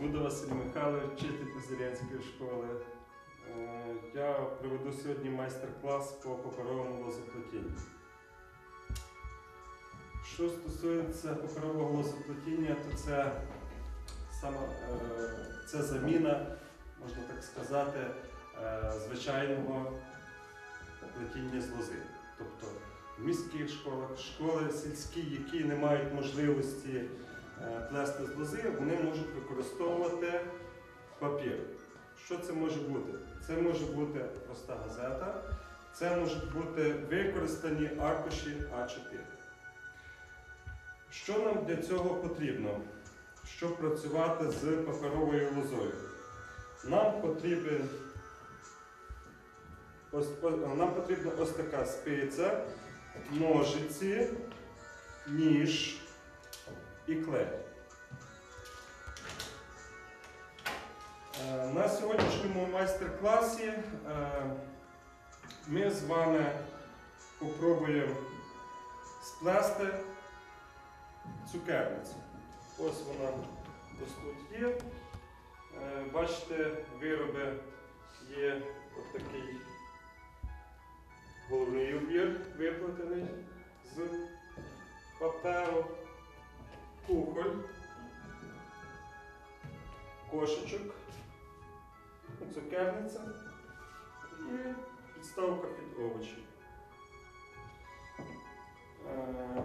Буду Василь Михайлович, вчитель Козирянської школи. Е, Я проведу сьогодні майстер-клас по паперовому лозоплетінню. Що стосується паперового лозоплетіння, то це, саме, е, це заміна, можна так сказати, е, звичайного плетіння з лози. Тобто в міських школах, школи сільські, які не мають можливості плести з лози, вони можуть використовувати папір. Що це може бути? Це може бути проста газета, це можуть бути використані аркуші А4. Що нам для цього потрібно, щоб працювати з паперовою лозою? Нам потрібен нам потрібна ось така спиця, ножиці, ніж і клей. Е, На сьогоднішньому майстер-класі е, ми з вами попробуємо сплести цукерницю. Ось вона ось тут є. Е, Бачите, вироби є от такий головний убір виплетений з паперу, кухоль, кошечок, цукерниця і підставка під овочі. Е,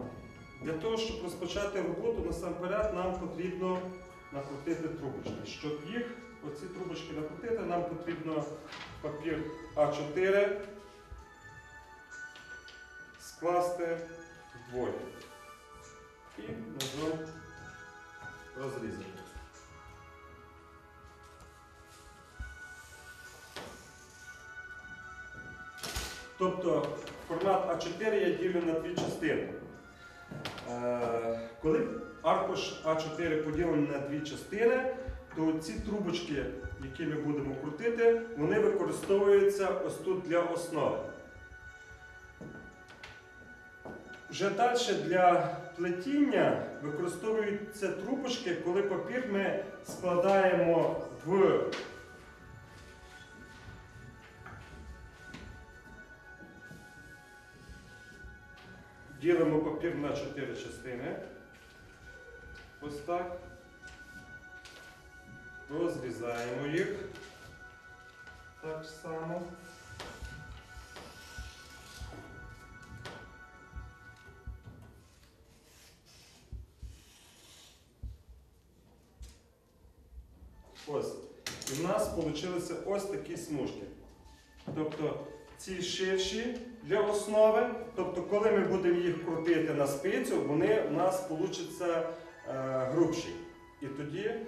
Для того, щоб розпочати роботу, насамперед нам потрібно накрутити трубочки. Щоб їх, оці трубочки накрутити, нам потрібно папір А4 скласти вдвоє і розрізати. Тобто формат А4 я ділю на дві частини. Е, Коли аркуш А4 поділений на дві частини, то ці трубочки, які ми будемо крутити, вони використовуються ось тут для основи. Вже далі для плетіння використовуються трубочки, коли папір ми складаємо в ділимо папір на чотири частини. Ось так. Розрізаємо їх. Так само. Ось. І в нас вийшли ось такі смужки. Тобто ці ширші для основи, тобто, коли ми будемо їх крутити на спицю, вони у нас получаться е, грубші. І тоді е,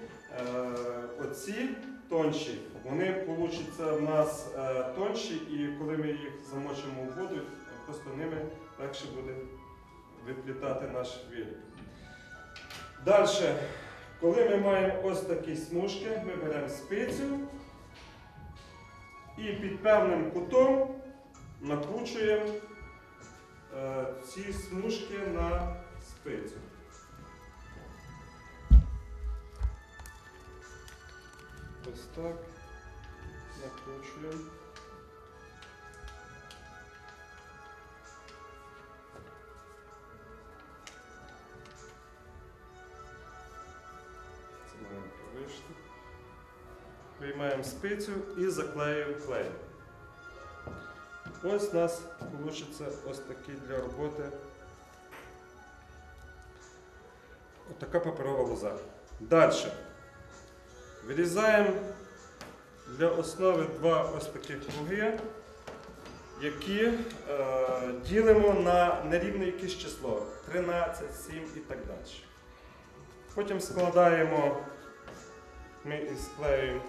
оці тонші, вони получаться в нас е, тонші, і коли ми їх замочимо в воду, просто ними легше буде виплітати наш виріб. Далі, коли ми маємо ось такі смужки, ми беремо спицю і під певним кутом накручуємо е, ці смужки на спицю. Ось так накручуємо. Виймаємо спицю і заклеюємо клеєм. Ось у нас вийде ось такий для роботи. Отака паперова лоза. Далі. Вирізаємо для основи два ось таких круги, які е, ділимо на нерівне якесь число 13, 7 і так далі. Потім складаємо, ми і склеюємо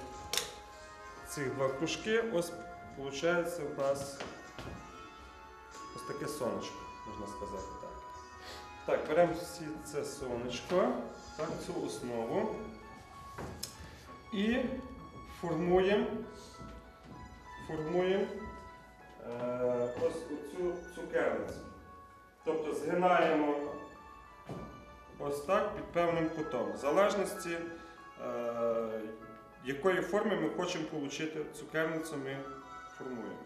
ці два кружки. Ось виходить у нас ось таке сонечко, можна сказати так. Так, беремо це сонечко, так, цю основу і формуємо, формуємо е, ось цю цукерницю. Тобто згинаємо ось так під певним кутом. В залежності е, якої форми ми хочемо отримати цукерницю, ми формуємо.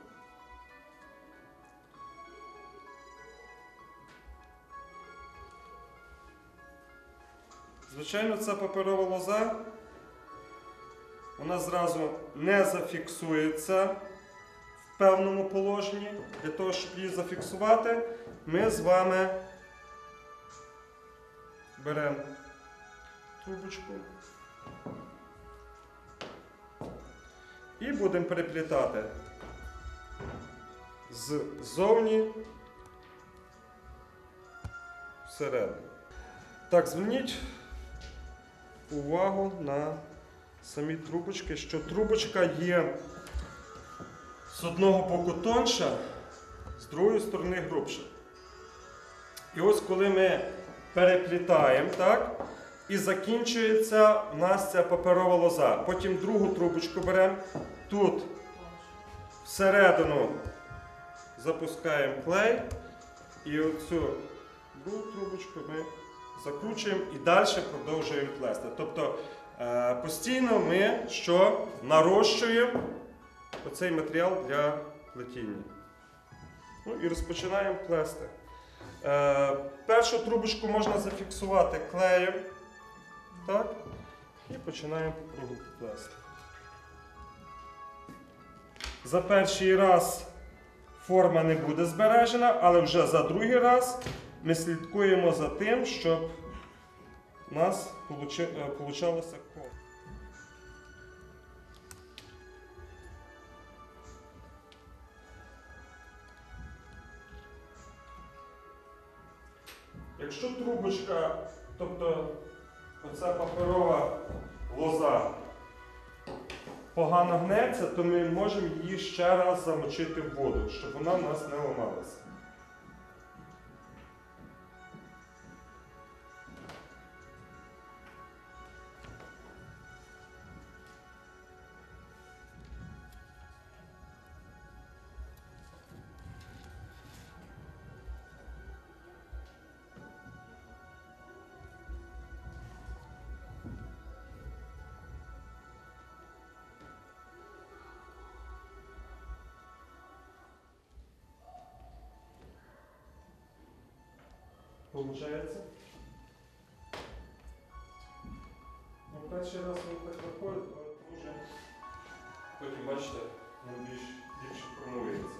Звичайно, ця паперова лоза, вона зразу не зафіксується в певному положенні. Для того, щоб її зафіксувати, ми з вами беремо трубочку і будемо переплітати ззовні всередину. Так, зверніть увагу на самі трубочки, що трубочка є з одного боку тонша, з другої сторони грубша. І ось коли ми переплітаємо, так, і закінчується у нас ця паперова лоза. Потім другу трубочку беремо, тут всередину запускаємо клей, і оцю другу трубочку ми закручуємо і далі продовжуємо плести. Тобто е, постійно ми що нарощуємо оцей матеріал для плетіння. Ну і розпочинаємо плести. Е, першу трубочку можна зафіксувати клеєм. Так? І починаємо по кругу плести. За перший раз форма не буде збережена, але вже за другий раз ми слідкуємо за тим, щоб у нас получалося коло. Якщо трубочка, тобто оця паперова лоза погано гнеться, то ми можемо її ще раз замочити в воду, щоб вона в нас не ламалася. Получається? Ну, перший раз він так виходить, але дуже потім, бачите, він більш більше формується.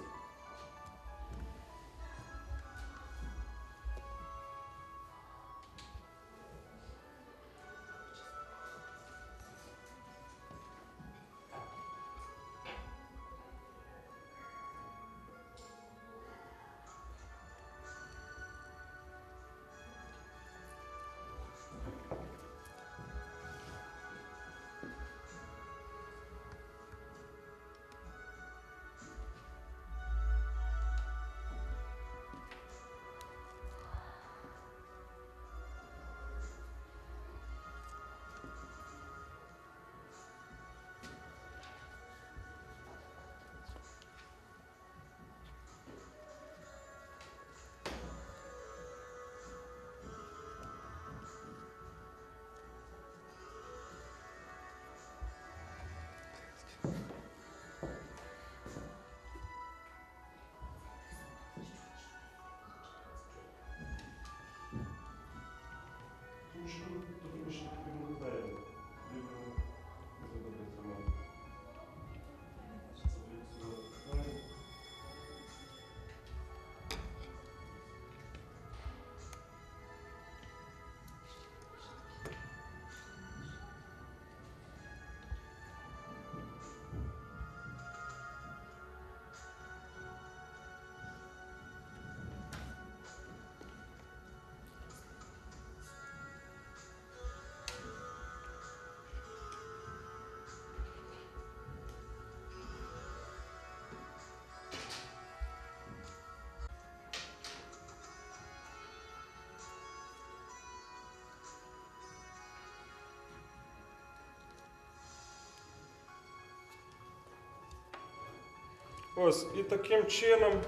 Ось, І таким чином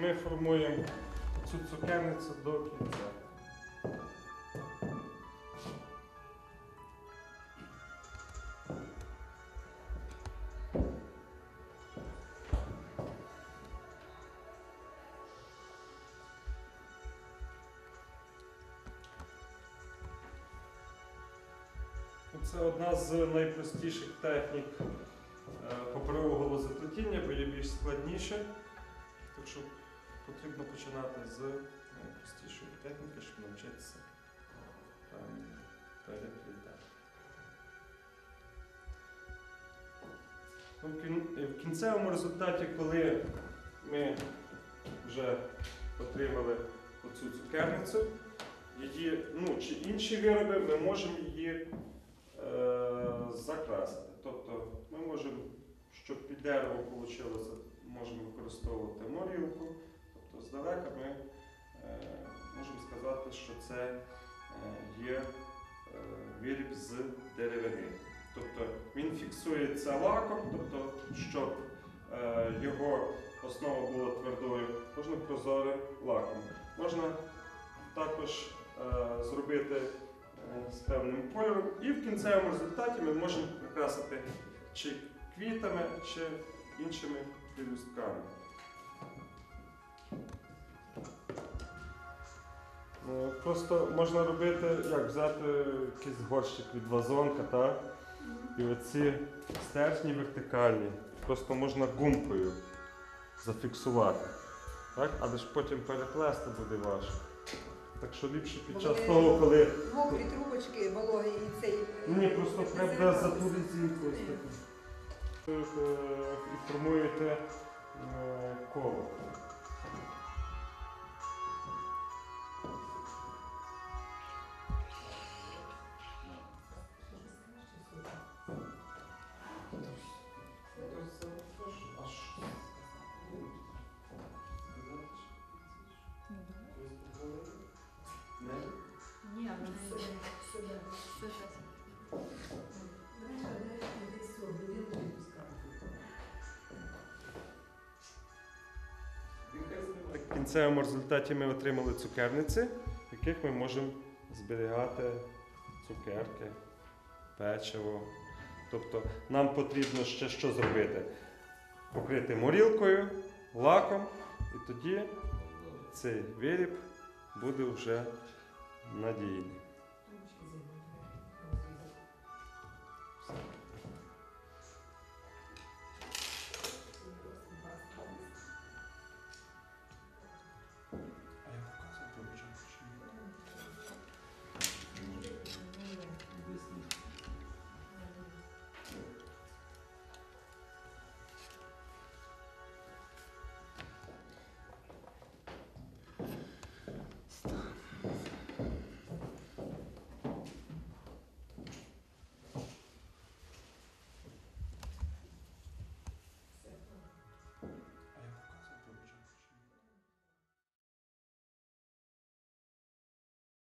ми формуємо цю цукерницю до кінця. Це одна з найпростіших технік лозоплетіння, бо є більш складніше. Так що потрібно починати з найпростішої техніки, щоб навчитися правильно переплітати. Ну, в В кінцевому результаті, коли ми вже отримали оцю цукерницю, її, ну, чи інші вироби, ми можемо її е, закрасити. Під дерево вийшло, можемо використовувати морілку. Тобто здалека ми е, можемо сказати, що це е, є е, виріб з деревини. Тобто він фіксується лаком, тобто, щоб його основа була твердою, можна прозорим лаком. Можна також зробити з певним кольором, і в кінцевому результаті ми можемо прикрасити чи квітами, чи іншими пелюстками. Е, Просто можна робити, як взяти якийсь горщик від вазонка, так? І оці стержні вертикальні просто можна гумкою зафіксувати. Так? Але ж потім переплести буде важко. Так що ліпше під час того, коли. Мокрі трубочки, вологі і цей. Ні, просто треба зату резинку ось таку. Ви, е, І формуєте е, коло. Ні, вона йде сюди. В кінцевому результаті ми отримали цукерниці, в яких ми можемо зберігати цукерки, печиво. Тобто нам потрібно ще що зробити? Покрити морілкою, лаком, і тоді цей виріб буде вже надійний.